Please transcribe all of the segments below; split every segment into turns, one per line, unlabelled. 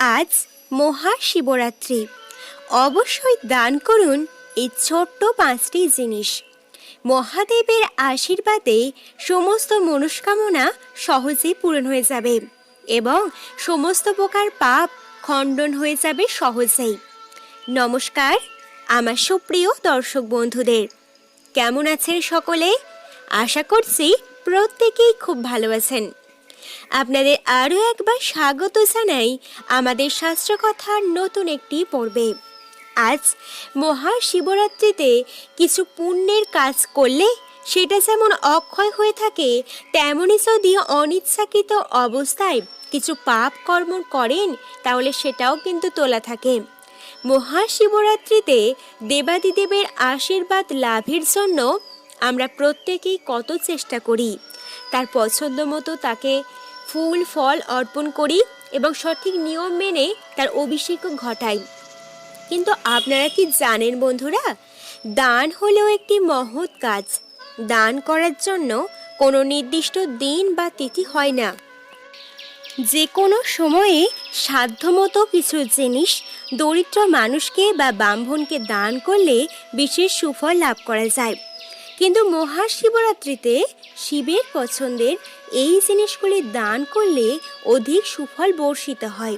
আজ মহাশিবরাত্রি। অবশ্যই দান করুন এই ছোট্ট পাঁচটি জিনিস। মহাদেবের আশীর্বাদে সমস্ত মনস্কামনা সহজেই পূরণ হয়ে যাবে এবং সমস্ত প্রকার পাপ খণ্ডন হয়ে যাবে সহজেই। নমস্কার, আমার সুপ্রিয় দর্শক বন্ধুদের। কেমন আছেন সকলে? আশা করছি প্রত্যেকেই খুব ভালো আছেন। আপনাদের আরও একবার স্বাগত জানাই আমাদের শাস্ত্রকথার নতুন একটি পর্বে। আজ মহাশিবরাত্রিতে কিছু পুণ্যের কাজ করলে সেটা যেমন অক্ষয় হয়ে থাকে তেমনই যদি অনিচ্ছাকৃত অবস্থায় কিছু পাপ কর্ম করেন, তাহলে সেটাও কিন্তু তোলা থাকে। মহাশিবরাত্রিতে দেবাদিদেবের আশীর্বাদ লাভের জন্য আমরা প্রত্যেকেই কত চেষ্টা করি। তার পছন্দ মতো তাকে ফুল, ফল অর্পণ করি এবং সঠিক নিয়ম মেনে তার অভিষেক ঘটাই। কিন্তু আপনারা কি জানেন বন্ধুরা? দান হলেও একটি মহৎ কাজ। দান করার জন্য কোনো নির্দিষ্ট দিন বা তিথি হয় না। যে কোনো সময়ে সাধ্যমতো কিছু জিনিস দরিদ্র মানুষকে বা ব্রাহ্মণকে দান করলে বিশেষ সুফল লাভ করা যায়। কিন্তু মহাশিবরাত্রিতে শিবের পছন্দের এই জিনিসগুলি দান করলে অধিক সুফল বর্ষিত হয়।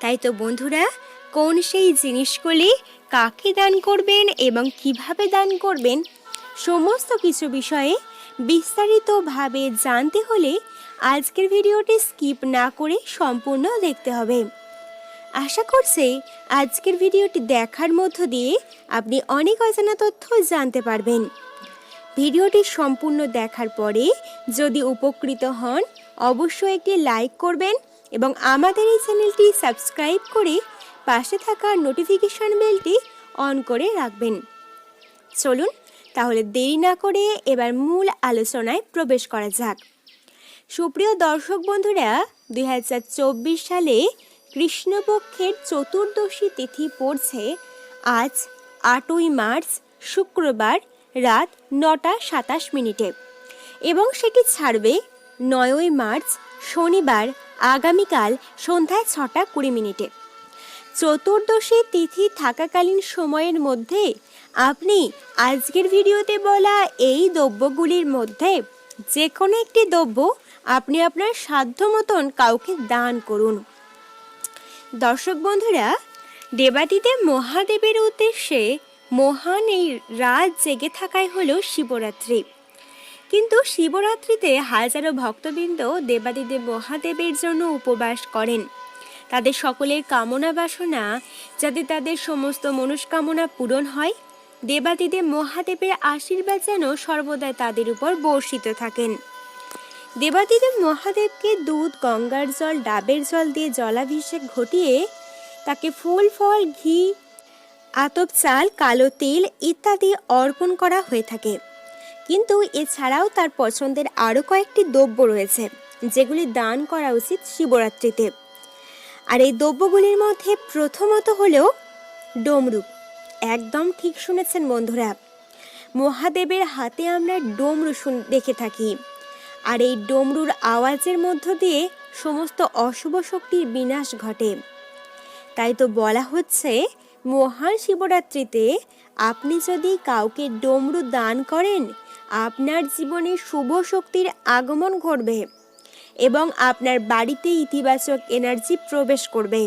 তাই তো বন্ধুরা, কোন সেই জিনিসগুলি কাকে দান করবেন এবং কীভাবে দান করবেন, সমস্ত কিছু বিষয়ে বিস্তারিতভাবে জানতে হলে আজকের ভিডিওটি স্কিপ না করে সম্পূর্ণ দেখতে হবে। আশা করছি আজকের ভিডিওটি দেখার মধ্য দিয়ে আপনি অনেক অজানা তথ্য জানতে পারবেন। ভিডিওটি সম্পূর্ণ দেখার পরে যদি উপকৃত হন, অবশ্যই একটি লাইক করবেন এবং আমাদের এই চ্যানেলটি সাবস্ক্রাইব করে পাশে থাকা নোটিফিকেশন বেলটি অন করে রাখবেন। চলুন, তাহলে দেরি না করে এবার মূল আলোচনায় প্রবেশ করা যাক। সুপ্রিয় দর্শক বন্ধুরা দু হাজার চব্বিশ সালে কৃষ্ণপক্ষের চতুর্দশী তিথি পড়ছে আজ আটই মার্চ, শুক্রবার রাত নটা সাতাশ মিনিটে। এবং সেটি ছাড়বে নয়ই মার্চ, শনিবার, আগামীকাল সন্ধ্যায় ছটা কুড়ি মিনিটে। চতুর্দশী তিথি থাকাকালীন সময়ের মধ্যে আপনি আজকের ভিডিওতে বলা এই দ্রব্যগুলির মধ্যে যে কোনো একটি দ্রব্য আপনি আপনার সাধ্য মতন কাউকে দান করুন। দর্শক বন্ধুরা, দেবাদিদেব মহাদেবের উদ্দেশ্যে মহান এই রাত জেগে থাকাই হলো শিবরাত্রি। কিন্তু শিবরাত্রিতে হাজারো ভক্তবৃন্দ দেবাদিদেব মহাদেবের জন্য উপবাস করেন। তাদের সকলের কামনা বাসনা যাতে তাদের সমস্ত মনস্কামনা পূরণ হয়, দেবাদিদেব মহাদেবের আশীর্বাদ যেন সর্বদা তাদের উপর বর্ষিত থাকেন। দেবাদিদেব মহাদেবকে দুধ, গঙ্গার জল, ডাবের জল দিয়ে জলাভিষেক ঘটিয়ে তাকে ফুল, ফল, ঘি আতপ চাল, কালো তেল ইত্যাদি অর্পণ করা হয়ে থাকে। কিন্তু এছাড়াও তার পছন্দের আরও কয়েকটি দ্রব্য রয়েছে, যেগুলি দান করা উচিত শিবরাত্রিতে। আর এই দ্রব্যগুলির মধ্যে প্রথমত হলো ডমরু একদম ঠিক শুনেছেন বন্ধুরা। মহাদেবের হাতে আমরা ডমরু শুন, দেখে থাকি। আর এই ডমরুর আওয়াজের মধ্য দিয়ে সমস্ত অশুভ শক্তির বিনাশ ঘটে। তাই তো বলা হচ্ছে মহান শিবরাত্রিতে আপনি যদি কাউকে ডমরু দান করেন, আপনার জীবনে শুভ শক্তির আগমন ঘটবে এবং আপনার বাড়িতে ইতিবাচক এনার্জি প্রবেশ করবে।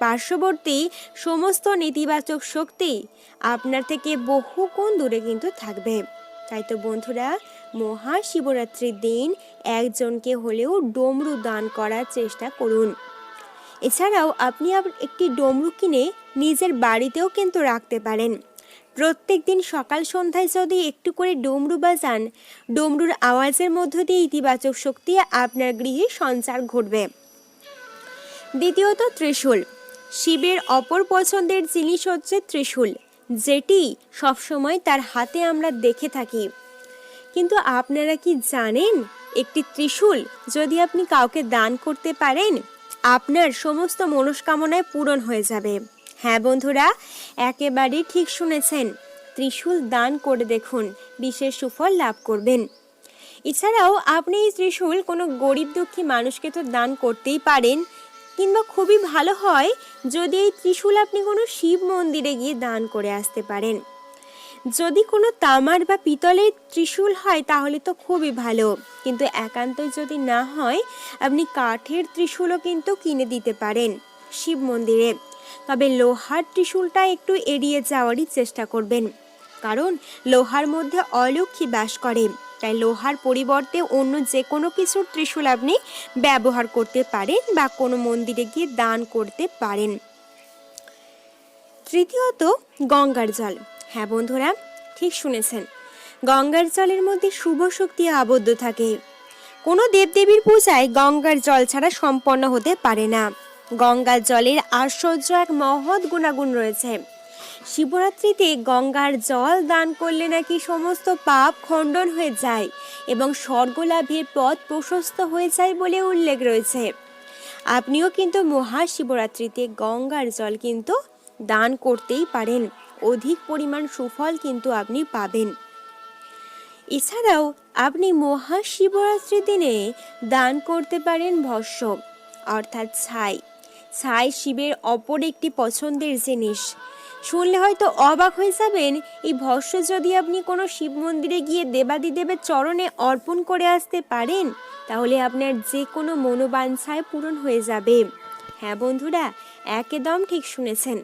পার্শ্ববর্তী সমস্ত নেতিবাচক শক্তি আপনার থেকে বহু কোণ দূরে কিন্তু থাকবে। তাই তো বন্ধুরা মহাশিবরাত্রির দিন একজনকে হলেও ডমরু দান করার চেষ্টা করুন। এছাড়াও আপনি একটি ডমরু কিনে নিজের বাড়িতেও কিন্তু রাখতে পারেন। প্রত্যেক দিন সকাল সন্ধ্যায় যদি একটু করে ডমরু বাজান, ডমরুর আওয়াজের মধ্য দিয়ে ইতিবাচক শক্তি আপনার গৃহে সঞ্চার ঘটবে। দ্বিতীয়ত ত্রিশূল। শিবের অপর পছন্দের জিনিস হচ্ছে ত্রিশূল, যেটি সবসময় তার হাতে আমরা দেখে থাকি। কিন্তু আপনারা কি জানেন, একটি ত্রিশূল যদি আপনি কাউকে দান করতে পারেন আপনার সমস্ত মনস্কামনায় পূরণ হয়ে যাবে। হ্যাঁ বন্ধুরা, একেবারেই ঠিক শুনেছেন। ত্রিশূল দান করে দেখুন, বিশেষ সুফল লাভ করবেন। এছাড়াও আপনি এই ত্রিশূল কোনো গরিব দুঃখী মানুষকে তো দান করতেই পারেন, কিংবা খুবই ভালো হয় যদি এই ত্রিশূল আপনি কোনো শিব মন্দিরে গিয়ে দান করে আসতে পারেন। যদি কোনো তামার বা পিতলের ত্রিশূল হয়, তাহলে তো খুবই ভালো। কিন্তু একান্তই যদি না হয়, আপনি কাঠের ত্রিশূলও কিন্তু কিনে দিতে পারেন শিব মন্দিরে। তবে লোহার ত্রিশূলটা একটু এড়িয়ে যাওয়ারই চেষ্টা করবেন। কারণ লোহার মধ্যে অলক্ষী বাস করে, তাই লোহার পরিবর্তে অন্য যে কোনো কিছুর ত্রিশূল আপনি ব্যবহার করতে পারেন বা কোনো মন্দিরে গিয়ে দান করতে পারেন। তৃতীয়ত গঙ্গার জল। হ্যাঁ বন্ধুরা, ঠিক শুনেছেন। গঙ্গার জলের মধ্যে শুভ শক্তি আবদ্ধ থাকে। কোনো দেবদেবীর পূজায় গঙ্গার জল ছাড়া সম্পন্ন হতে পারে না। গঙ্গার জলের আশ্চর্য এক মহৎ গুণাগুণ রয়েছে। শিবরাত্রিতে গঙ্গার জল দান করলে নাকি সমস্ত পাপ খণ্ডন হয়ে যায় এবং স্বর্গলাভের পথ প্রশস্ত হয়ে যায় বলে উল্লেখ রয়েছে। আপনিও কিন্তু মহাশিবরাত্রিতে গঙ্গার জল কিন্তু দান করতেই পারেন। অধিক পরিমাণ সুফল কিন্তু আপনি পাবেন। এছাড়াও আপনি মহাশিবরাত্রির দিনে দান করতে পারেন ভস্য অর্থাৎ ছাই। ছাই শিবের অপর একটি পছন্দের জিনিস। শুনলে হয়তো অবাক হয়ে যাবেন, এই ভস্য যদি আপনি কোনো শিব মন্দিরে গিয়ে দেবাদিদেবের চরণে অর্পণ করে আসতে পারেন, তাহলে আপনার যে কোনো মনোবাঞ্ছায় পূরণ হয়ে যাবে। হ্যাঁ বন্ধুরা, একদম ঠিক শুনেছেন।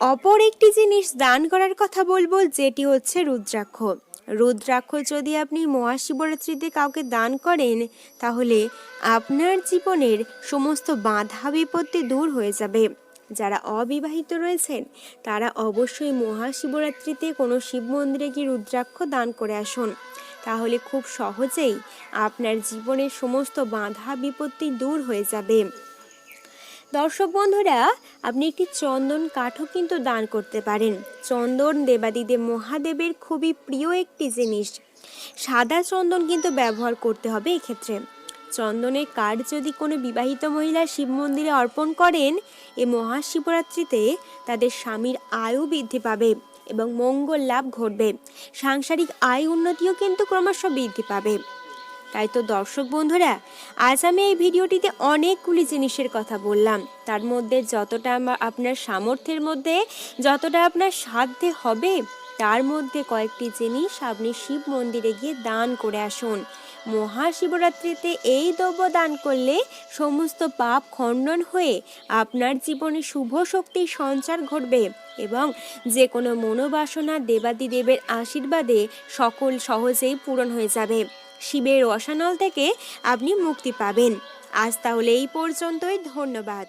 অপর একটি জিনিস দান করার কথা বলব, যেটি হচ্ছে রুদ্রাক্ষ। রুদ্রাক্ষ যদি আপনি মহাশিবরাত্রিতে কাউকে দান করেন, তাহলে আপনার জীবনের সমস্ত বাধা বিপত্তি দূর হয়ে যাবে। যারা অবিবাহিত রয়েছেন, তারা অবশ্যই মহাশিবরাত্রিতে কোনো শিব মন্দিরে গিয়ে রুদ্রাক্ষ দান করে আসুন। তাহলে খুব সহজেই আপনার জীবনের সমস্ত বাধা বিপত্তি দূর হয়ে যাবে। দর্শক বন্ধুরা, আপনি একটি চন্দন কাঠও কিন্তু দান করতে পারেন। চন্দন দেবাদিদেব মহাদেবের খুবই প্রিয় একটি জিনিস। সাদা চন্দন কিন্তু ব্যবহার করতে হবে এক্ষেত্রে। চন্দনের কাঠ যদি কোনো বিবাহিত মহিলা শিব মন্দিরে অর্পণ করেন, এ মহাশিবরাত্রিতে তাদের স্বামীর আয়ু বৃদ্ধি পাবে এবং মঙ্গল লাভ ঘটবে। সাংসারিক আয় উন্নতিও কিন্তু ক্রমশ বৃদ্ধি পাবে। তাই তো দর্শক বন্ধুরা, আজ আমি এই ভিডিওটিতে অনেকগুলি জিনিসের কথা বললাম। তার মধ্যে যতটা আপনার সামর্থ্যের মধ্যে, যতটা আপনার সাধ্যে হবে, তার মধ্যে কয়েকটি জিনিস আপনি শিব মন্দিরে গিয়ে দান করে আসুন। মহাশিবরাত্রিতে এই দ্রব্য দান করলে সমস্ত পাপ খণ্ডন হয়ে আপনার জীবনে শুভ শক্তির সঞ্চার ঘটবে এবং যে কোনো মনোবাসনা দেবাদিদেবের আশীর্বাদে সকল সহজেই পূরণ হয়ে যাবে। শিবের রসানল থেকে আপনি মুক্তি পাবেন। আজ তাহলে এই পর্যন্তই ধন্যবাদ।